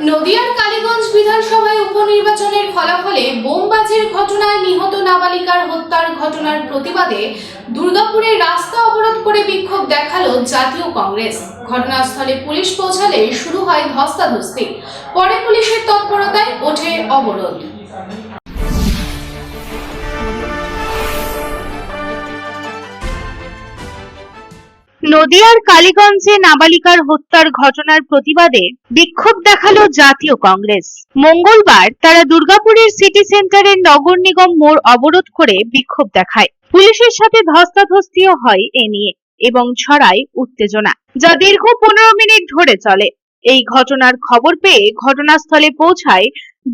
নদিয়ার কালীগঞ্জ বিধানসভায় উপনির্বাচনের ফলাফলে বোমবাজির ঘটনায় নিহত নাবালিকার হত্যার ঘটনার প্রতিবাদে দুর্গাপুরে রাস্তা অবরোধ করে বিক্ষোভ দেখাল জাতীয় কংগ্রেস। ঘটনাস্থলে পুলিশ পৌঁছালে শুরু হয় ধস্তাধস্তি। পরে পুলিশের তৎপরতায় ওঠে অবরোধ। নদিয়ার কালীগঞ্জে নাবালিকার হত্যার ঘটনার প্রতিবাদে বিক্ষোভ দেখাল জাতীয় কংগ্রেস। মঙ্গলবার তারা দুর্গাপুরের সিটি সেন্টারের নগর নিগম মোড় অবরোধ করে বিক্ষোভ দেখায়। পুলিশের সাথে ধস্তাধস্তিও হয় এ নিয়ে এবং ছড়ায় উত্তেজনা, যা দীর্ঘ পনেরো মিনিট ধরে চলে। এই ঘটনার খবর পেয়ে ঘটনাস্থলে পৌঁছায়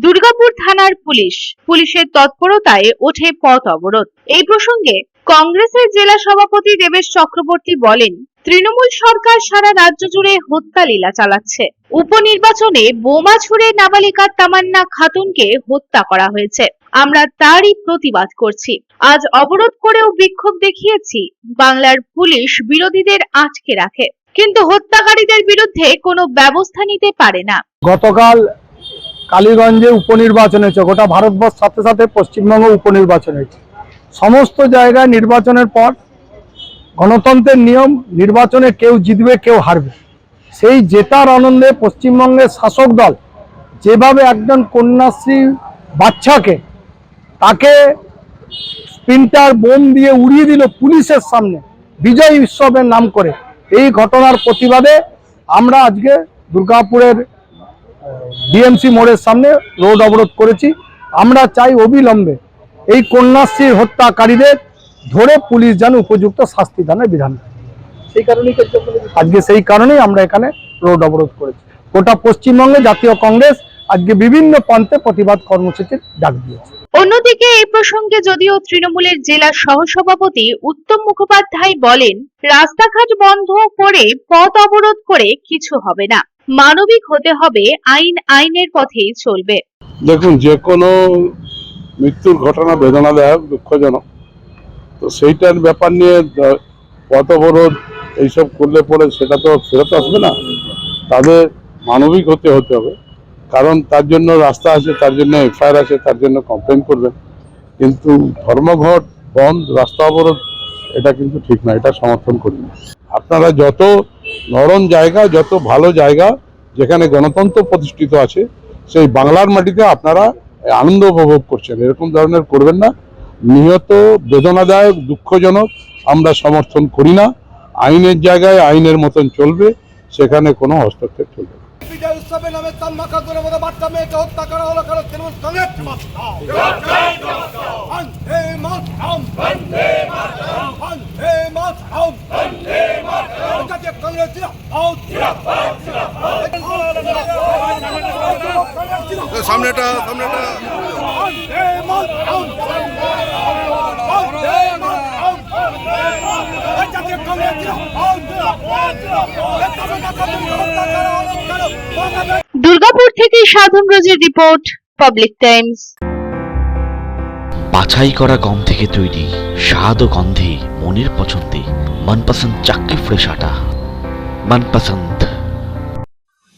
দুর্গাপুর থানার পুলিশ। পুলিশের তৎপরতায় ওঠে পথ অবরোধ। এই প্রসঙ্গে কংগ্রেসের জেলা সভাপতি দেবেশ চক্রবর্তী বলেন, তৃণমূল সরকার সারা রাজ্য জুড়ে হত্যা লীলা চালাচ্ছে। উপনির্বাচনে বোমা ছুড়ে নাবালিকা তামান্না খাতুনকে হত্যা করা হয়েছে। আমরা তারই প্রতিবাদ করছি। আজ অবরোধ করেও বিক্ষোভ দেখিয়েছি। বাংলার পুলিশ বিরোধীদের আটকে রাখে। কিন্তু হত্যাকারীদের বিরুদ্ধে কোনো ব্যবস্থা নিতে পারে না। গতকাল কালীগঞ্জে উপনির্বাচন হয়েছে, গোটা ভারতবর্ষ সাথে সাথে পশ্চিমবঙ্গ উপনির্বাচন হয়েছে। সমস্ত জায়গায় নির্বাচনের পর গণতন্ত্রের নিয়ম, নির্বাচনে কেউ জিতবে, কেউ হারবে। সেই জেতার আনন্দে পশ্চিমবঙ্গের শাসক দল যেভাবে একজন কন্যাশ্রী বাচ্চাকে তাকে স্পিনটার বোম দিয়ে উড়িয়ে দিল পুলিশের সামনে, বিজয় উৎসবের নাম করে, এই ঘটনার প্রতিবাদে আমরা আজকে দুর্গাপুরের ডিএমসি মোড়ের সামনে রোড অবরোধ করেছি। আমরা চাই অবিলম্বে এই কন্যাশ্রীর হত্যাকারীদের ধরে পুলিশ যেন উপযুক্ত শাস্তি দানের বিধান। সেই কারণেই আজকে সেই কারণেই আমরা এখানে রোড অবরোধ করেছি। গোটা পশ্চিমবঙ্গে জাতীয় কংগ্রেস আজকে বিভিন্ন প্রান্তে প্রতিবাদ কর্মসূচির ডাক দিয়েছে। অন্যদিকে এই প্রসঙ্গে যদিও তৃণমূলের জেলা সহসভাপতি উত্তম মুখোপাধ্যায় বলেন রাস্তাঘাট বন্ধ করে পথ অবরোধ করে কিছু হবে না। মানবিক হতে হবে আইন আইনের পথেই চলবে। দেখুন যে কোনো মৃত্যুর ঘটনা বেদনাদায়ক, দুঃখজনক। তো সেইটার ব্যাপার নিয়ে পথ অবরোধ এইসব করলে পরে সেটা তো ফেরত আসবে না। তাদের মানবিক হতে হতে হবে। কারণ তার জন্য রাস্তা আছে, তার জন্য এফআইআর আছে, তার জন্য কমপ্লেন করবেন কিন্তু ধর্মঘট বন্ধ, রাস্তা অবরোধ, এটা কিন্তু ঠিক না, এটা সমর্থন করি না। আপনারা যত নরম জায়গা, যত ভালো জায়গা যেখানে গণতন্ত্র প্রতিষ্ঠিত আছে, সেই বাংলার মাটিতে আপনারা আনন্দ উপভোগ করছেন। এরকম ধরনের করবেন না। নিহত বেদনাদায়ক দুঃখজনক আমরা সমর্থন করি না। আইনের জায়গায় আইনের মতন চলবে সেখানে কোনো হস্তক্ষেপ চলবে না। বিজয় উৎসবে নামে মতো মেয়েকে হত্যা করা হলো কারণ তৃণমূল কংগ্রেস বন্দে মাতরম। বন্দে মাতরম। বন্দে মাতরম। বন্দে মাতরম। কংগ্রেস জিন্দাবাদ। জিন্দাবাদ সামনেটা সামনেটা বন্দে মাতরম বন্দে মাতরম জাতীয় কংগ্রেস জিন্দাবাদ জিন্দাবাদ জিন্দাবাদ তাম্মা খাতুনকে হত্যা করা হলো কারণ বাংলাদেশ দুর্গাপুর থেকে সাধন রোজের রিপোর্ট পাবলিক টাইমস। বাছাই করা গম থেকে তৈরি স্বাদ ও গন্ধে মনের পছন্দে মনপসন্দ চাকরি ফ্রেশ আটা। মনপসন্দ